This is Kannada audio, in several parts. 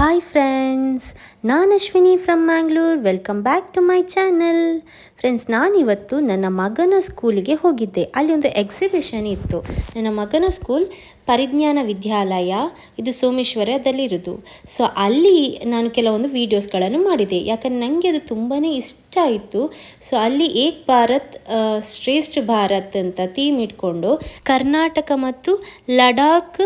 ಹಾಯ್ ಫ್ರೆಂಡ್ಸ್ ನಾನು Ashwini from Mangalore welcome back to my channel friends ನಾನಿವತ್ತು ನನ್ನ ಮಗನ ಸ್ಕೂಲಿಗೆ ಹೋಗಿದ್ದೆ. ಅಲ್ಲಿ ಒಂದು ಎಕ್ಸಿಬಿಷನ್ ಇತ್ತು. ನನ್ನ ಮಗನ ಸ್ಕೂಲ್ ಪರಿಜ್ಞಾನ ವಿದ್ಯಾಲಯ, ಇದು ಸೋಮೇಶ್ವರದಲ್ಲಿರೋದು ಸೊ ಅಲ್ಲಿ ನಾನು ಕೆಲವೊಂದು ವೀಡಿಯೋಸ್ಗಳನ್ನು ಮಾಡಿದೆ. ಯಾಕಂದರೆ ನನಗೆ ಅದು ತುಂಬಾ ಇಷ್ಟ ಇತ್ತು ಸೊ ಅಲ್ಲಿ ಏಕ್ ಭಾರತ್ ಶ್ರೇಷ್ಠ ಭಾರತ್ ಅಂತ ಥೀಮ್ ಇಟ್ಕೊಂಡು ಕರ್ನಾಟಕ ಮತ್ತು ಲಡಾಖ್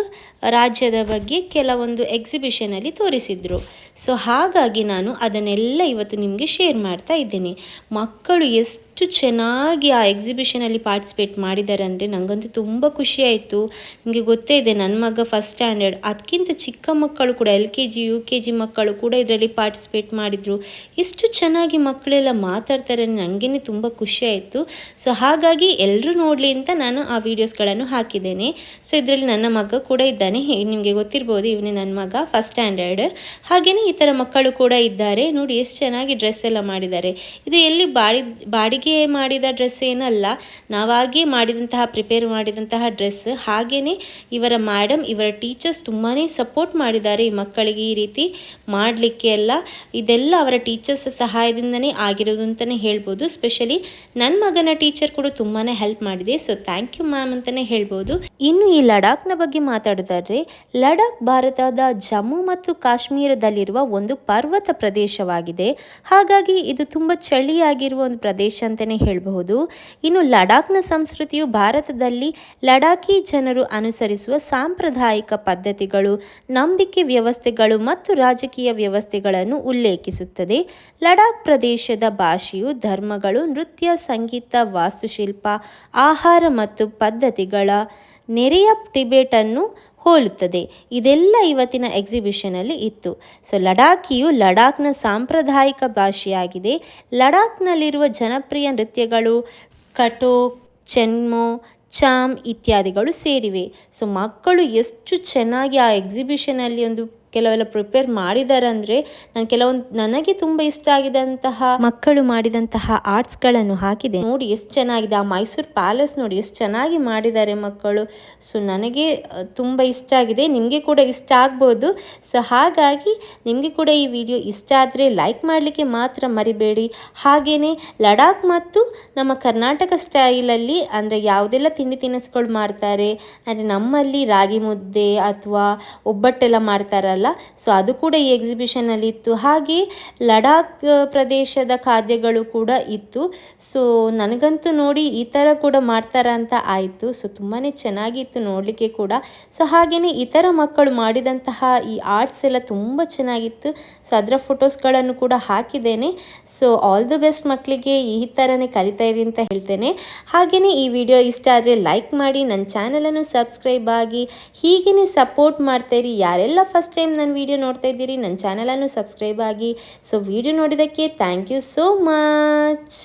ರಾಜ್ಯದ ಬಗ್ಗೆ ಕೆಲವೊಂದು ಎಕ್ಸಿಬಿಷನಲ್ಲಿ ತೋರಿಸಿದ್ರು. ಸೊ ಹಾಗಾಗಿ ನಾನು ಅದನ್ನೆಲ್ಲ ಇವತ್ತು ನಿಮಗೆ ಶೇರ್ ಮಾಡ್ತಾ ಇದ್ದೀನಿ. ಮಕ್ಕಳು ಎಷ್ಟು ಚೆನ್ನಾಗಿ ಆ ಎಕ್ಸಿಬಿಷನಲ್ಲಿ ಪಾರ್ಟಿಸಿಪೇಟ್ ಮಾಡಿದ್ದಾರೆ ಅಂದರೆ ನನಗಂತೂ ತುಂಬ ಖುಷಿಯಾಯಿತು ನಿಮಗೆ ಗೊತ್ತೇ ಇದೆ ನನ್ನ ಮಗ ಫಸ್ಟ್ ಸ್ಟ್ಯಾಂಡರ್ಡ್ ಅದಕ್ಕಿಂತ ಚಿಕ್ಕ ಮಕ್ಕಳು ಕೂಡ, L K G, U K G ಮಕ್ಕಳು ಕೂಡ ಇದರಲ್ಲಿ ಪಾರ್ಟಿಸಿಪೇಟ್ ಮಾಡಿದರು. ಎಷ್ಟು ಚೆನ್ನಾಗಿ ಮಕ್ಕಳೆಲ್ಲ ಮಾತಾಡ್ತಾರೆ ನನಗೇ ತುಂಬ ಖುಷಿಯಾಯಿತು ಸೊ ಹಾಗಾಗಿ ಎಲ್ಲರೂ ನೋಡಲಿ ಅಂತ ನಾನು ಆ ವೀಡಿಯೋಸ್ಗಳನ್ನು ಹಾಕಿದ್ದೇನೆ. ಸೊ ಇದರಲ್ಲಿ ನನ್ನ ಮಗ ಕೂಡ ಇದ್ದಾನೆ. ನಿಮಗೆ ಗೊತ್ತಿರ್ಬೋದು, ಇವನೇ ನನ್ನ ಮಗ ಫಸ್ಟ್ ಸ್ಟ್ಯಾಂಡರ್ಡ್ ಹಾಗೆಯೇ ಈ ಥರ ಮಕ್ಕಳು ಕೂಡ ಇದ್ದಾರೆ. ನೋಡಿ, ಎಷ್ಟು ಚೆನ್ನಾಗಿ ಡ್ರೆಸ್ ಎಲ್ಲ ಮಾಡಿದ್ದಾರೆ. ಇದು ಎಲ್ಲಿ ಬಾಡಿ, ಬಾಡಿಗೆ ಮಾಡಿದ ಡ್ರೆಸ್ ಏನಲ್ಲ. ನಾವಾಗಿಯೇ ಮಾಡಿದಂತಹ ಪ್ರಿಪೇರ್ ಮಾಡಿದಂತಹ ಡ್ರೆಸ್ ಹಾಗೇನೆ ಇವರ ಮ್ಯಾಡಮ್ ಇವರ ಟೀಚರ್ಸ್ ತುಂಬಾ ಸಪೋರ್ಟ್ ಮಾಡಿದ್ದಾರೆ ಈ ಮಕ್ಕಳಿಗೆ ಈ ರೀತಿ ಮಾಡಲಿಕ್ಕೆ ಎಲ್ಲ. ಇದೆಲ್ಲ ಅವರ ಟೀಚರ್ಸ್ ಸಹಾಯದಿಂದನೇ ಆಗಿರೋದು ಅಂತಲೇ ಹೇಳ್ಬೋದು. ಸ್ಪೆಷಲಿ ನನ್ನ ಮಗನ ಟೀಚರ್ ಕೂಡ ತುಂಬಾ ಹೆಲ್ಪ್ ಮಾಡಿದೆ. ಸೊ ಥ್ಯಾಂಕ್ ಯು ಮ್ಯಾಮ್ ಅಂತಲೇ ಹೇಳ್ಬೋದು. ಇನ್ನು ಈ ಲಡಾಖ್ನ ಬಗ್ಗೆ ಮಾತಾಡೋದಾದ್ರೆ, ಲಡಾಖ್ ಭಾರತದ ಜಮ್ಮು ಮತ್ತು ಕಾಶ್ಮೀರದಲ್ಲಿರುವ ಒಂದು ಪರ್ವತ ಪ್ರದೇಶವಾಗಿದೆ. ಹಾಗಾಗಿ ಇದು ತುಂಬ ಚಳಿಯಾಗಿರುವ ಒಂದು ಪ್ರದೇಶ ಅಂತಲೇ ಹೇಳಬಹುದು. ಇನ್ನು ಲಡಾಖ್ನ ಸಂಸ್ಕೃತಿಯು ಭಾರತದಲ್ಲಿ ಲಡಾಖಿ ಜನರು ಅನುಸರಿಸುವ ಸಾಂಪ್ರದಾಯಿಕ ಪದ್ಧತಿಗಳು, ನಂಬಿಕೆ ವ್ಯವಸ್ಥೆಗಳು ಮತ್ತು ರಾಜಕೀಯ ವ್ಯವಸ್ಥೆಗಳನ್ನು ಉಲ್ಲೇಖಿಸುತ್ತದೆ. ಲಡಾಖ್ ಪ್ರದೇಶದ ಭಾಷೆಯು ಧರ್ಮಗಳು, ನೃತ್ಯ, ಸಂಗೀತ, ವಾಸ್ತುಶಿಲ್ಪ, ಆಹಾರ ಮತ್ತು ಪದ್ಧತಿಗಳ ನೆರೆಯ ಟಿಬೆಟನ್ನು ಹೋಲುತ್ತದೆ. ಇದೆಲ್ಲ ಇವತ್ತಿನ ಎಕ್ಸಿಬಿಷನಲ್ಲಿ ಇತ್ತು. ಸೊ ಲಡಾಖಿಯು ಲಡಾಖ್ನ ಸಾಂಪ್ರದಾಯಿಕ ಭಾಷೆಯಾಗಿದೆ. ಲಡಾಖ್ನಲ್ಲಿರುವ ಜನಪ್ರಿಯ ನೃತ್ಯಗಳು ಕಟೋ, ಚೆನ್ಮೋ, ಚಾಮ್ ಇತ್ಯಾದಿಗಳು ಸೇರಿವೆ. ಸೊ ಮಕ್ಕಳು ಎಷ್ಟು ಚೆನ್ನಾಗಿ ಆ ಎಕ್ಸಿಬಿಷನಲ್ಲಿ ಒಂದು ಕೆಲವೆಲ್ಲ ಪ್ರಿಪೇರ್ ಮಾಡಿದ್ದಾರೆ ಅಂದರೆ ನಾನು ಕೆಲವೊಂದು, ನನಗೆ ತುಂಬ ಇಷ್ಟ ಆಗಿದಂತಹ ಮಕ್ಕಳು ಮಾಡಿದಂತಹ ಆರ್ಟ್ಸ್ಗಳನ್ನು ಹಾಕಿದೆ. ನೋಡಿ ಎಷ್ಟು ಚೆನ್ನಾಗಿದೆ. ಆ ಮೈಸೂರು ಪ್ಯಾಲೇಸ್ ನೋಡಿ ಎಷ್ಟು ಚೆನ್ನಾಗಿ ಮಾಡಿದ್ದಾರೆ ಮಕ್ಕಳು. ಸೊ ನನಗೆ ತುಂಬ ಇಷ್ಟ ಆಗಿದೆ. ನಿಮಗೆ ಕೂಡ ಇಷ್ಟ ಆಗ್ಬೋದು. ಸೊ ಹಾಗಾಗಿ ನಿಮಗೆ ಕೂಡ ಈ ವಿಡಿಯೋ ಇಷ್ಟ ಆದರೆ ಲೈಕ್ ಮಾಡಲಿಕ್ಕೆ ಮಾತ್ರ ಮರಿಬೇಡಿ. ಹಾಗೇ ಲಡಾಖ್ ಮತ್ತು ನಮ್ಮ ಕರ್ನಾಟಕ ಸ್ಟೈಲಲ್ಲಿ ಅಂದರೆ ಯಾವುದೆಲ್ಲ ತಿಂಡಿ ತಿನಿಸುಗಳು ಮಾಡ್ತಾರೆ? ಅಂದರೆ ನಮ್ಮಲ್ಲಿ ರಾಗಿ ಮುದ್ದೆ ಅಥವಾ ಒಬ್ಬಟ್ಟೆಲ್ಲ ಮಾಡ್ತಾರಲ್ಲ ಸೊ ಅದು ಕೂಡ ಈ ಎಕ್ಸಿಬಿಷನಲ್ಲಿ ಇತ್ತು. ಹಾಗೆ ಲಡಾಖ್ ಪ್ರದೇಶದ ಖಾದ್ಯಗಳು ಕೂಡ ಇತ್ತು. ಸೊ ನನಗಂತೂ ನೋಡಿ ಈ ಥರ ಕೂಡ ಮಾಡ್ತಾರ ಅಂತ ಆಯಿತು. ಸೊ ತುಂಬಾ ಚೆನ್ನಾಗಿತ್ತು ನೋಡಲಿಕ್ಕೆ ಕೂಡ. ಸೊ ಹಾಗೆಯೇ ಇತರ ಮಕ್ಕಳು ಮಾಡಿದಂತಹ ಈ ಆರ್ಟ್ಸ್ ಎಲ್ಲ ತುಂಬ ಚೆನ್ನಾಗಿತ್ತು. ಸೊ ಅದರ ಫೋಟೋಸ್ಗಳನ್ನು ಕೂಡ ಹಾಕಿದ್ದೇನೆ. ಸೊ ಆಲ್ ದ ಬೆಸ್ಟ್ ಮಕ್ಕಳಿಗೆ ಈ ಥರನೇ ಕಲಿತಾ ಇರಿ ಅಂತ ಹೇಳ್ತೇನೆ. ಹಾಗೆಯೇ ಈ ವಿಡಿಯೋ ಇಷ್ಟ ಆದರೆ ಲೈಕ್ ಮಾಡಿ. ನನ್ನ ಚಾನಲನ್ನು ಸಬ್ಸ್ಕ್ರೈಬ್ ಆಗಿ. ಹೀಗೇ ಸಪೋರ್ಟ್ ಮಾಡ್ತಾ ಇರಿ. ಯಾರೆಲ್ಲ ಫಸ್ಟ್ ಟೈಮ್ ನನ್ನ ವಿಡಿಯೋ ನೋಡ್ತಾ ಇದ್ದೀರಿ, ನನ್ನ ಚಾನಲನ್ನು ಸಬ್ಸ್ಕ್ರೈಬ್ ಆಗಿ. ಸೊ ವಿಡಿಯೋ ನೋಡಿದ್ದಕ್ಕೆ ಥ್ಯಾಂಕ್ ಯು ಸೋ ಮಚ್